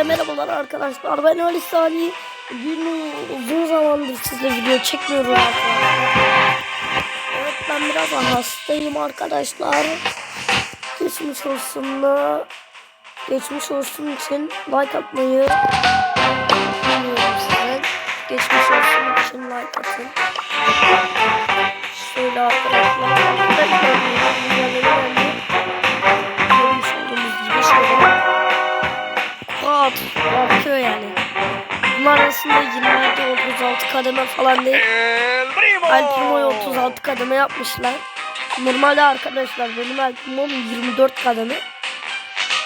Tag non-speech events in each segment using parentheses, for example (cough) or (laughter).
Hepinize merhabalar arkadaşlar. Ben Ali Salih. Bugün uzun zamandır sizle video çekmiyorum arkadaşlar. Evet ben biraz hastayım arkadaşlar. Geçmiş olsun da geçmiş olsun için like atmayı umuyorum size. Geçmiş olsun için like atın. Şöyle arkadaşlar. Bunlar arasında 27 36 kademe falan değil. El primo. El Primo'yu 36 kademe yapmışlar. Normalde arkadaşlar benim El Primo'm 24 kademe.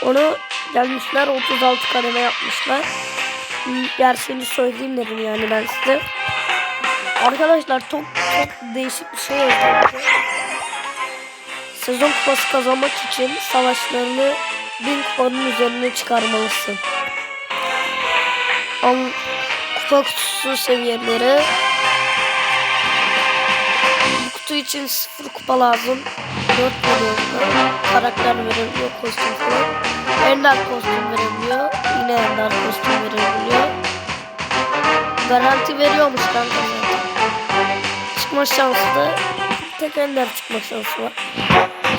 Onu gelmişler 36 kademe yapmışlar. Gerçeğini söyleyeyim dedim yani ben size. Arkadaşlar çok çok değişik bir şey oldu. Sezon kupası kazanmak için savaşlarını bin kupanın üzerine çıkarmalısın. Al, kupa kutusu seviyeleri. Bu kutu için sıfır kupa lazım. 4 veriyor. Karakter verebiliyor kostüm falan. Ender kostüm verebiliyor. Yine ender kostüm verebiliyor. Garanti veriyormuş kanka. Çıkma şansı da tek ender çıkma şansı var.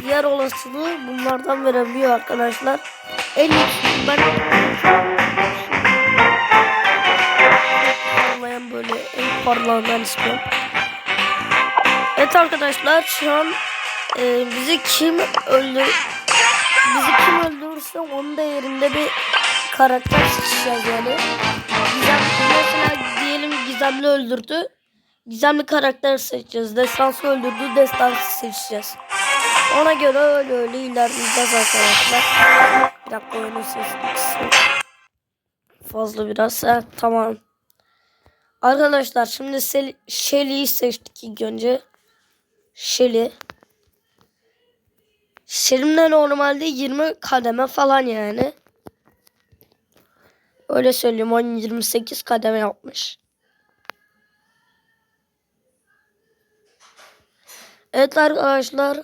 Diğer olasılığı bunlardan verebiliyor arkadaşlar. En iyisi ben en parlağından istiyorum. Evet arkadaşlar şu an e, bizi kim öldür bizi kim öldürürse onun da yerinde bir karakter seçeceğiz yani. Gizem, mesela diyelim Gizemli öldürdü. Gizemli karakter seçeceğiz. Destansı öldürdü. Destansı seçeceğiz. Ona göre öyle öyle ilerleyeceğiz arkadaşlar. Bir dakika oyunun sesini. Fazla biraz. Ha, tamam. Arkadaşlar şimdi Shelly'yi seçtik ilk önce. Shelly. Shelly'm de normalde 20 kademe falan yani. Öyle söyleyeyim. 10 28 kademe yapmış. Evet arkadaşlar.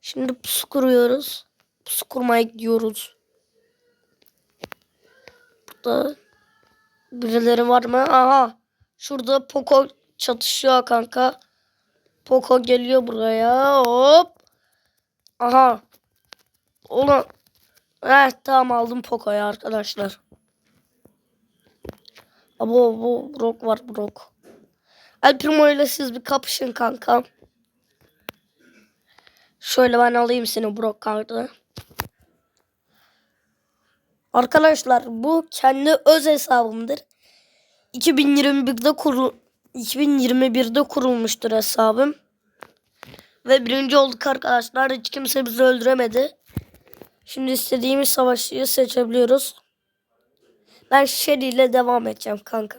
Şimdi pusu kuruyoruz. Pusu kurmaya gidiyoruz. Burada birileri var mı? Aha. Şurada Poco çatışıyor kanka. Poco geliyor buraya. Hop. Aha. Ulan. Heh tamam aldım Poco'yu arkadaşlar. Abo bu Brock var Brock. El Primo ile siz bir kapışın kankam. Şöyle ben alayım seni Brock kartı. Arkadaşlar bu kendi öz hesabımdır. 2021'de kurul 2021'de kurulmuştur hesabım. Ve birinci olduk arkadaşlar. Hiç kimse bizi öldüremedi. Şimdi istediğimiz savaşçıyı seçebiliyoruz. Ben Shelly ile devam edeceğim kanka.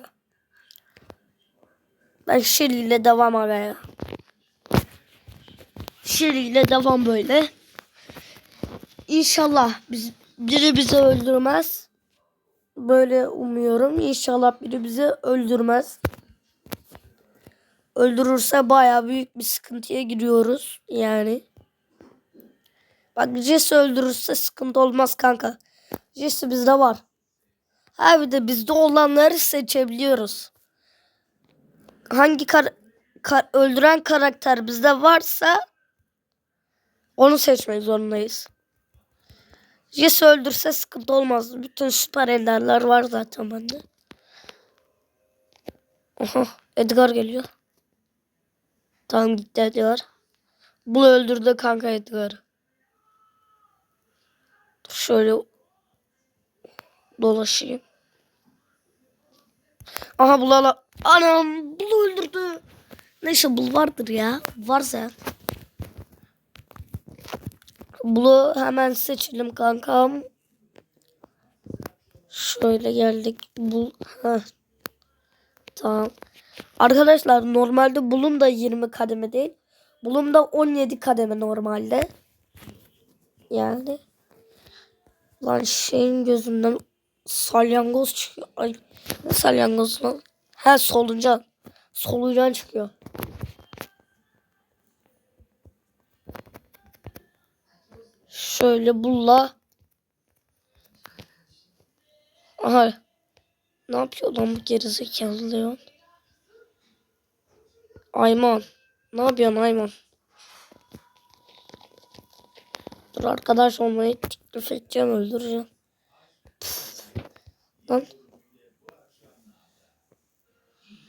Ben Shelly ile devam araya. Shelly ile devam böyle. İnşallah biz, biri bizi öldürmez. Böyle umuyorum. İnşallah biri bizi öldürmez. Öldürürse baya büyük bir sıkıntıya giriyoruz. Yani. Bak Jesse öldürürse sıkıntı olmaz kanka. Jesse bizde var. Ha bir de bizde olanları seçebiliyoruz. Hangi kar, kar- öldüren karakter bizde varsa onu seçmek zorundayız. Jesse öldürse sıkıntı olmaz. Bütün süper enderler var zaten bende. Aha Edgar geliyor. Tamam gitti Edgar. Bu öldürdü kanka Edgar'ı. Şöyle dolaşayım. Aha bulala. Anam bul öldürdü. Neyse bul vardır ya. Varsa. Bulu hemen seçelim kankam. Şöyle geldik. Bul. Heh. Tamam. Arkadaşlar normalde bulum da 20 kademe değil. Bulum da 17 kademe normalde. Yani. Lan şeyin gözünden salyangoz çıkıyor. Ay ne salyangoz lan? Ha solucan. Solucan çıkıyor. Şöyle bulla. Aha. Ne yapıyor lan bu gerizekalı Leon? Ayman. Ne yapıyorsun Ayman? Dur arkadaş olmayı teklif edeceğim öldüreceğim. Püf. Lan.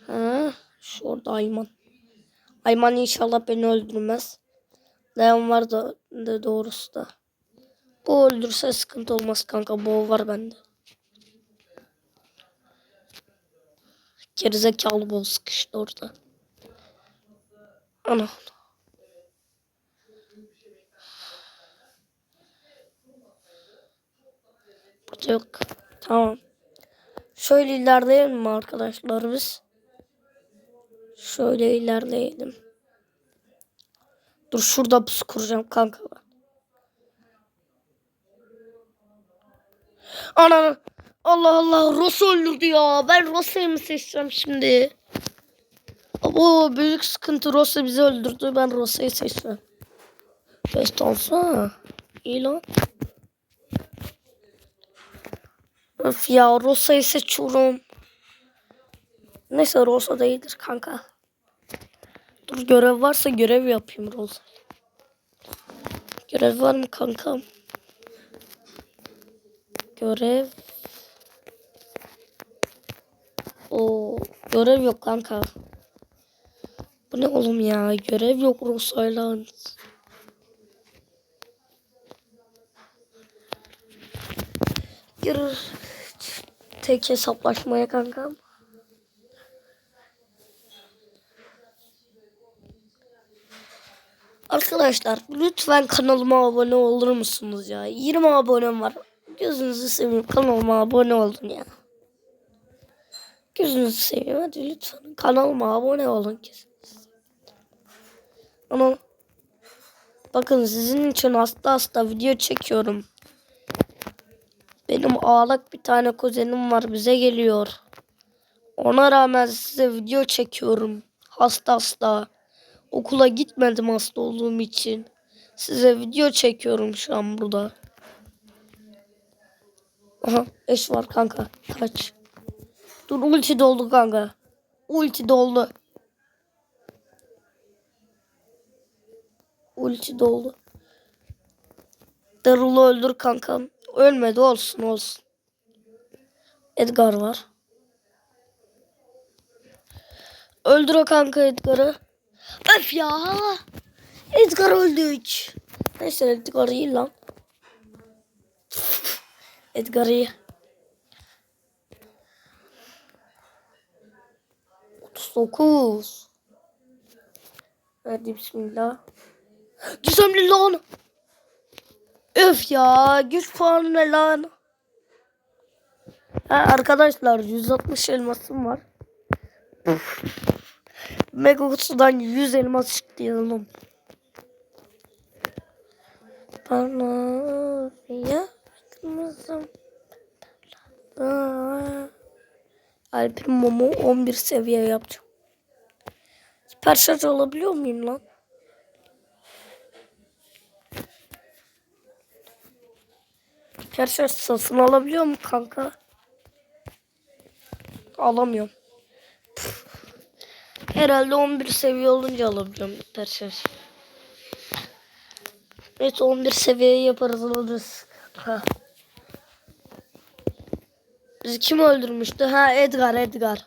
Ha, şurada Ayman. Ayman inşallah beni öldürmez. Leon var da, da doğrusu da. Bu öldürse sıkıntı olmaz kanka. Bu var bende. Gerizekalı bol sıkıştı orada. Ana. Burada yok. Tamam. Şöyle ilerleyelim mi arkadaşlar biz? Şöyle ilerleyelim. Dur şurada pusu kuracağım kanka. Ana Allah Allah Rosa öldürdü ya. Ben Rosa'yı mı seçeceğim şimdi? Bu büyük sıkıntı Rosa bizi öldürdü. Ben Rosa'yı seçeceğim. Best olsa. İyi lan. Öf ya Rosa'yı seçiyorum. Neyse Rosa da iyidir kanka. Görev varsa görev yapayım Rosa. Görev var mı kankam? Görev. O görev yok kanka. Bu ne oğlum ya? Görev yok Rosa'yla. Gir tek hesaplaşmaya kankam. Arkadaşlar lütfen kanalıma abone olur musunuz ya? 20 abonem var. Gözünüzü seveyim kanalıma abone olun ya. Gözünüzü seveyim hadi lütfen kanalıma abone olun kesin. Ama bakın sizin için hasta hasta video çekiyorum. Benim ağlak bir tane kuzenim var bize geliyor. Ona rağmen size video çekiyorum. Hasta hasta. Okula gitmedim hasta olduğum için. Size video çekiyorum şu an burada. Aha eş var kanka. Kaç. Dur ulti doldu kanka. Ulti doldu. Ulti doldu. Darul'u öldür kankam. Ölmedi olsun olsun. Edgar var. Öldür o kanka Edgar'ı. Öf ya. Edgar öldük. Neyse Edgar iyi lan. Edgar iyi. 39. Hadi bismillah. Gizemli lan. Öf ya güç puanı ne lan? Ha, arkadaşlar 160 elmasım var. Mega kutudan 100 elmas çıktı yanım. Bana yakınızım. Alp'in mumu 11 seviye yapacağım. Süper şarj alabiliyor muyum lan? Süper şarj satın alabiliyor mu kanka? Alamıyorum. Herhalde 11 seviye olunca süper şarj. Evet 11 seviye yaparız alırız. Ha. Bizi kim öldürmüştü? Ha Edgar Edgar.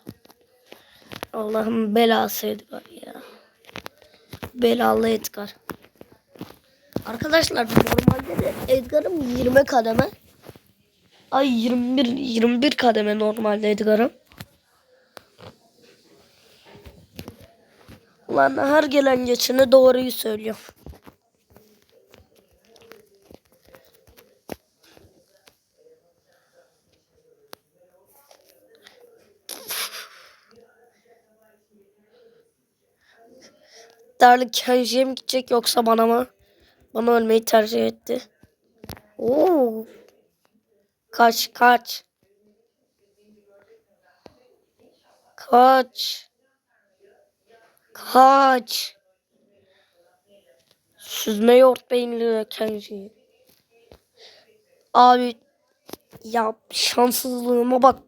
Allah'ım belası Edgar ya. Belalı Edgar. Arkadaşlar normalde de Edgar'ım 20 kademe. Ay 21 21 kademe normalde Edgar'ım. Ulan her gelen geçene doğruyu söylüyor. Darlık Kenji'ye mi gidecek yoksa bana mı? Bana ölmeyi tercih etti. Oo. Kaç kaç. Kaç. Kaç. Süzme yoğurt beyinli Kenji. Abi Ya şanssızlığıma bak.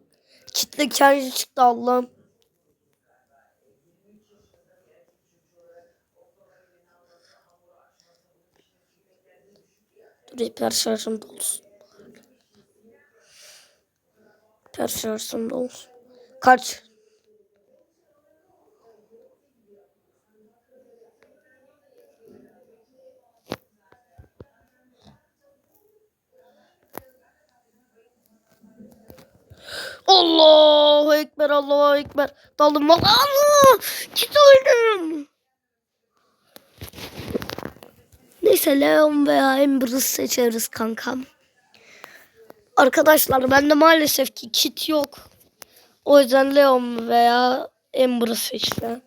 Kitle kendi çıktı Allah'ım. Dur hiper şarjım dolsun. Hiper şarjım dolsun. Kaç? Allahu Ekber, Allahu Ekber. Daldım. Allah! Git oyunum. Neyse Leon veya Ember'ı seçeriz kankam. Arkadaşlar bende maalesef ki kit yok. O yüzden Leon veya Ember'ı seçtim.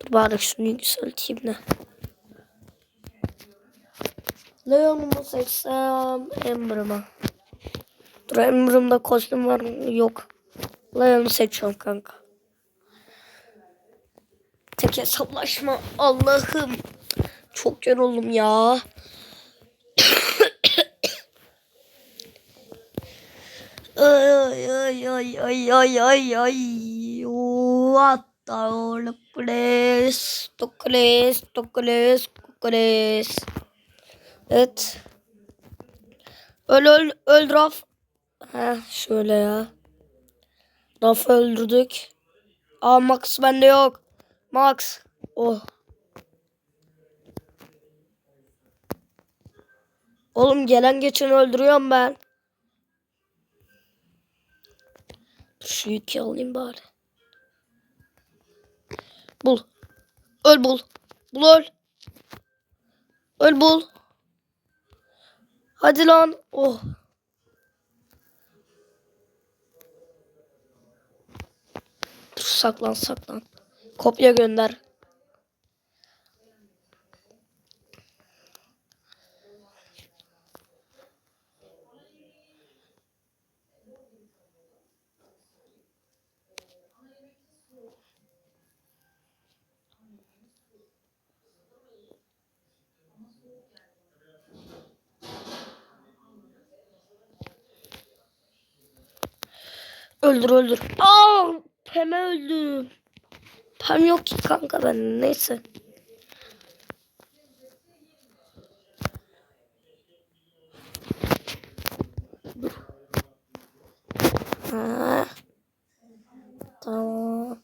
Dur bari şunu yükselteyim de. Leon'u mu seçsem Ember'ı mı? Dur Ember'ımda kostüm var mı? Yok. Leon'u seçiyorum kanka. Tek hesaplaşma. Allah'ım. Çok yoruldum ya. (coughs) ay ay ay ay ay ay ay. What the place? Tokles, tokles, tokles. Evet. Öl öl öl Raf. Heh şöyle ya. Raf'ı öldürdük. Aa Max bende yok. Max. Oh. Oğlum gelen geçeni öldürüyorum ben. Şu yükü alayım bari. Bul. Öl bul. Bul öl. Öl bul. Hadi lan. Oh. Saklan saklan. Kopya gönder. Öldür öldür. Aa, Pem'e öldüm. Pem yok ki kanka ben neyse. Dur. Ha. Tamam.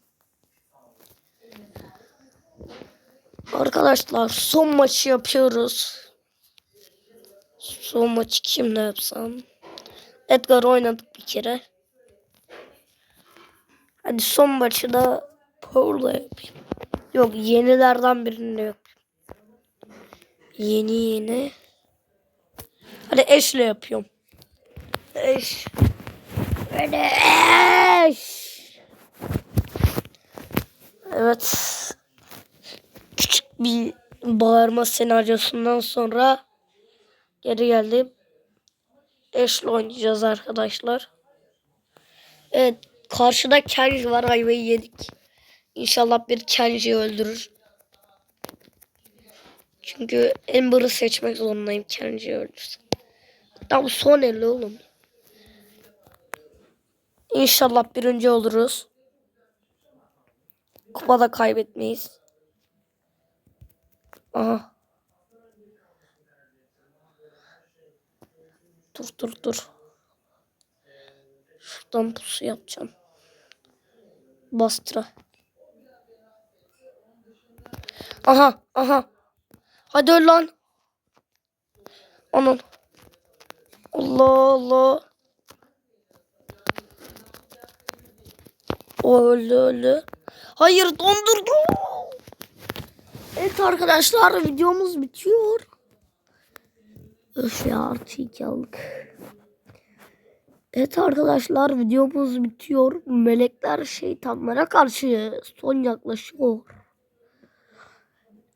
Arkadaşlar son maçı yapıyoruz. Son maçı kimle yapsam? Edgar oynadık bir kere. Hadi son maçı da Pearl'la yapayım. Yok yenilerden birini yapayım. Yeni yeni. Hadi Ash'le yapıyorum. Ash. Hadi Ash. Evet. Küçük bir bağırma senaryosundan sonra geri geldim. Ash'le oynayacağız arkadaşlar. Evet. Karşıda Kenji var. Ayvayı yedik. İnşallah bir Kenji'yi öldürür. Çünkü Ember'ı seçmek zorundayım Kenji'yi öldürsün. Hatta bu son eli oğlum. İnşallah birinci oluruz. Kupada kaybetmeyiz. Aha. Dur dur dur. Şuradan pusu yapacağım. Bastıra. Aha aha. Hadi öl lan. Aman. Allah Allah. Öldü öldü. Hayır dondurdu. Evet arkadaşlar videomuz bitiyor. Öf ya artı iki aldık. Evet arkadaşlar videomuz bitiyor. Melekler şeytanlara karşı son yaklaşıyor.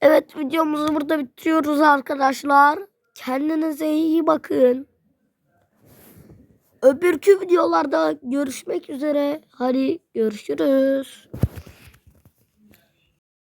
Evet videomuzu burada bitiriyoruz arkadaşlar. Kendinize iyi bakın. Öbürkü videolarda görüşmek üzere. Hadi görüşürüz.